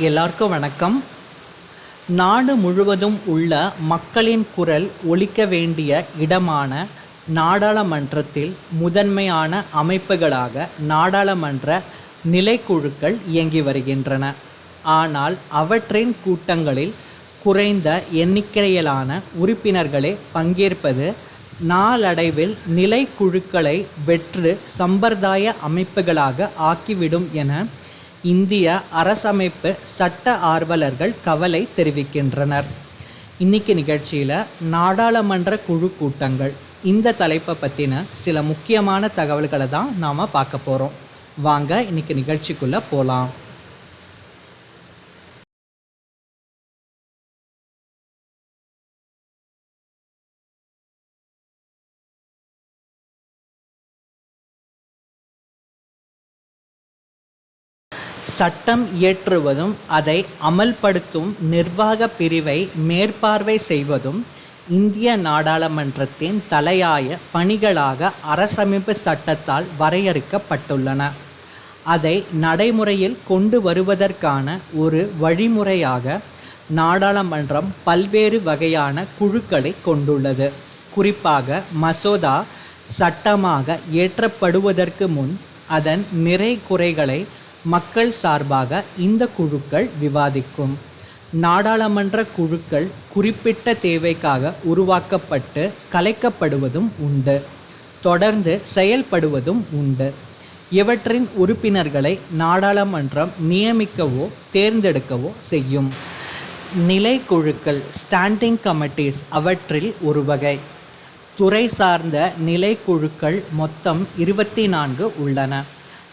எல்லாருக்கும் வணக்கம். நாடு முழுவதும் உள்ள மக்களின் குரல் ஒழிக்க வேண்டிய இடமான நாடாளுமன்றத்தில் முதன்மையான அமைப்புகளாக நாடாளுமன்ற நிலைக்குழுக்கள் இயங்கி வருகின்றன. ஆனால் அவற்றின் கூட்டங்களில் குறைந்த எண்ணிக்கையிலான உறுப்பினர்களே பங்கேற்பது நாளடைவில் நிலைக்குழுக்களை வெற்று சம்பிரதாய அமைப்புகளாக ஆக்கிவிடும் என இந்திய அரசமைப்பு சட்ட ஆர்வலர்கள் கவலை தெரிவிக்கின்றனர். இன்னைக்கு நிகழ்ச்சியில் நாடாளுமன்ற குழு கூட்டங்கள். இந்த தலைப்பை பற்றின சில முக்கியமான தகவல்களை தான் நாம் பார்க்க போகிறோம் வாங்க இன்னைக்கு நிகழ்ச்சிக்குள்ளே போகலாம் சட்டம் இயற்றுவதும் அதை அமல்படுத்தும் நிர்வாக பிரிவை மேற்பார்வை செய்வதும் இந்திய நாடாளுமன்றத்தின் தலையாய பணிகளாக அரசமைப்பு சட்டத்தால் வரையறுக்கப்பட்டுள்ளன. அதை நடைமுறையில் கொண்டு வருவதற்கான ஒரு வழிமுறையாக நாடாளுமன்றம் பல்வேறு வகையான குழுக்களை கொண்டுள்ளது. குறிப்பாக மசோதா சட்டமாக ஏற்றப்படுவதற்கு முன் அதன் நிறை குறைகளை மக்கள் சார்பாக இந்த குழுக்கள் விவாதிக்கும். நாடாளுமன்ற குழுக்கள் குறிப்பிட்ட தேவைக்காக உருவாக்கப்பட்டு கலைக்கப்படுவதும் உண்டு. தொடர்ந்து செயல்படுவதும் உண்டு. இவற்றின் உறுப்பினர்களை நாடாளுமன்றம் நியமிக்கவோ தேர்ந்தெடுக்கவோ செய்யும். நிலைக்குழுக்கள் ஸ்டாண்டிங் கமிட்டிஸ் அவற்றில் ஒரு வகை. துறை சார்ந்த நிலைக்குழுக்கள் மொத்தம் இருபத்தி நான்கு உள்ளன.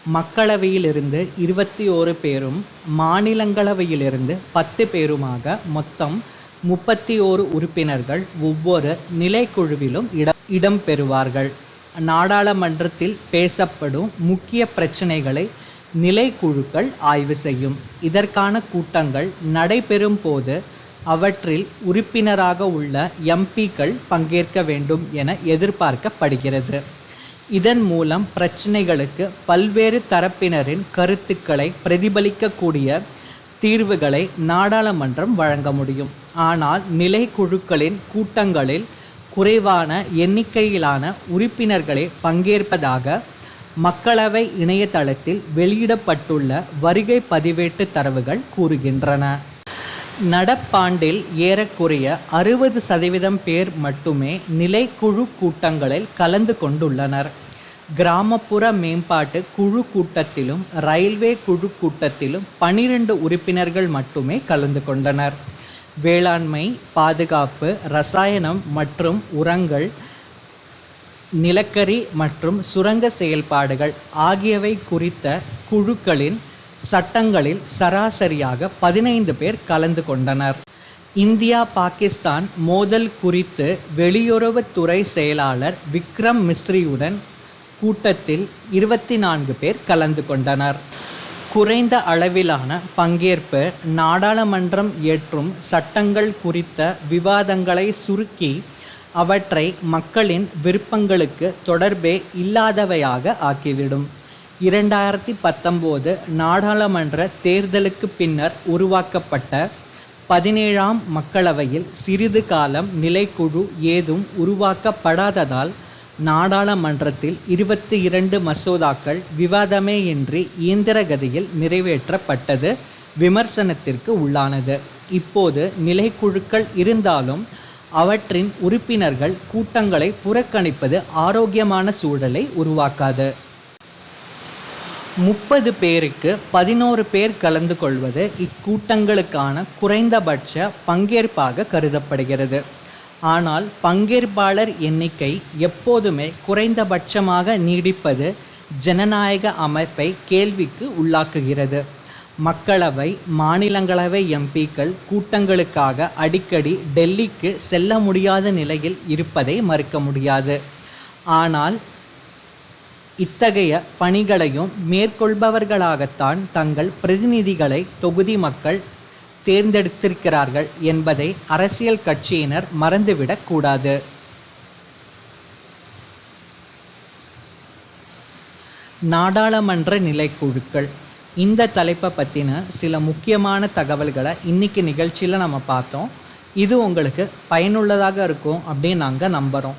மக்களவையிலிருந்து இருபத்தி ஓரு பேரும் மாநிலங்களவையிலிருந்து பத்து பேருமாக மொத்தம் முப்பத்தி ஓரு உறுப்பினர்கள் ஒவ்வொரு நிலைக்குழுவிலும் இடம் இடம் பெறுவார்கள். நாடாளுமன்றத்தில் பேசப்படும் முக்கிய பிரச்சனைகளை நிலைக்குழுக்கள் ஆய்வு செய்யும். இதற்கான கூட்டங்கள் நடைபெறும் போது அவற்றில் உறுப்பினராக உள்ள எம்பிக்கள் பங்கேற்க வேண்டும் என எதிர்பார்க்கப்படுகிறது. இதன் மூலம் பிரச்சினைகளுக்கு பல்வேறு தரப்பினரின் கருத்துக்களை பிரதிபலிக்கக்கூடிய தீர்வுகளை நாடாளுமன்றம் வழங்க முடியும். ஆனால் நிலைக்குழுக்களின் கூட்டங்களில் குறைவான எண்ணிக்கையிலான உறுப்பினர்களே பங்கேற்பதாக மக்களவை இணையதளத்தில் வெளியிடப்பட்டுள்ள வருகை பதிவேட்டு தரவுகள் கூறுகின்றன. நடப்பாண்டில் ஏறக்குறைய அறுபது சதவீதம் பேர் மட்டுமே நிலைக்குழு கூட்டங்களில் கலந்து கொண்டுள்ளனர். கிராமப்புற மேம்பாட்டு குழு கூட்டத்திலும் ரயில்வே குழு கூட்டத்திலும் பனிரெண்டு உறுப்பினர்கள் மட்டுமே கலந்து கொண்டனர். வேளாண்மை பாதுகாப்பு ரசாயனம் மற்றும் உரங்கள் நிலக்கரி மற்றும் சுரங்க செயல்பாடுகள் ஆகியவை குறித்த குழுக்களின் சட்டங்களில் சராசரியாக பதினைந்து பேர் கலந்து கொண்டனர். இந்தியா பாகிஸ்தான் மோதல் குறித்து வெளியுறவுத்துறை செயலாளர் விக்ரம் மிஸ்ரியுடன் கூட்டத்தில் இருபத்தி நான்கு பேர் கலந்து கொண்டனர். குறைந்த அளவிலான பங்கேற்பு நாடாளுமன்றம் இயற்றும் சட்டங்கள் குறித்த விவாதங்களை சுருக்கி அவற்றை மக்களின் விருப்பங்களுக்கு தொடர்பே இல்லாதவையாக ஆக்கிவிடும். இரண்டாயிரத்தி பத்தொம்போது நாடாளுமன்ற தேர்தலுக்கு பின்னர் உருவாக்கப்பட்ட பதினேழாம் மக்களவையில் சிறிது காலம் நிலைக்குழு ஏதும் உருவாக்கப்படாததால் நாடாளுமன்றத்தில் இருபத்தி இரண்டு மசோதாக்கள் விவாதமேயின்றி இயந்திரகதியில் இயந்திர நிறைவேற்றப்பட்டது விமர்சனத்திற்கு உள்ளானது. இப்போது நிலைக்குழுக்கள் இருந்தாலும் அவற்றின் உறுப்பினர்கள் கூட்டங்களை புறக்கணிப்பது ஆரோக்கியமான சூழலை உருவாக்காது. முப்பது பேருக்கு பதினோரு பேர் கலந்து கொள்வது இக்கூட்டங்களுக்கான குறைந்தபட்ச பங்கேற்பாக கருதப்படுகிறது. ஆனால் பங்கேற்பாளர் எண்ணிக்கை எப்போதுமே குறைந்தபட்சமாக நீடிப்பது ஜனநாயக அமைப்பை கேள்விக்கு உள்ளாக்குகிறது. மக்களவை மாநிலங்களவை எம்பிக்கள் கூட்டங்களுக்காக அடிக்கடி டெல்லிக்கு செல்ல முடியாத நிலையில் இருப்பதை மறுக்க முடியாது. ஆனால் இத்தகைய பணிகளையும் மேற்கொள்பவர்களாகத்தான் தங்கள் பிரதிநிதிகளை தொகுதி மக்கள் தேர்ந்தெடுத்திருக்கிறார்கள் என்பதை அரசியல் கட்சியினர் மறந்துவிடக் கூடாது. நாடாளுமன்ற நிலைக்குழுக்கள். இந்த தலைப்பை பற்றின சில முக்கியமான தகவல்களை இன்றைக்கி நிகழ்ச்சியில் நம்ம பார்த்தோம். இது உங்களுக்கு பயனுள்ளதாக இருக்கும் அப்படின்னு நாங்கள் நம்புகிறோம்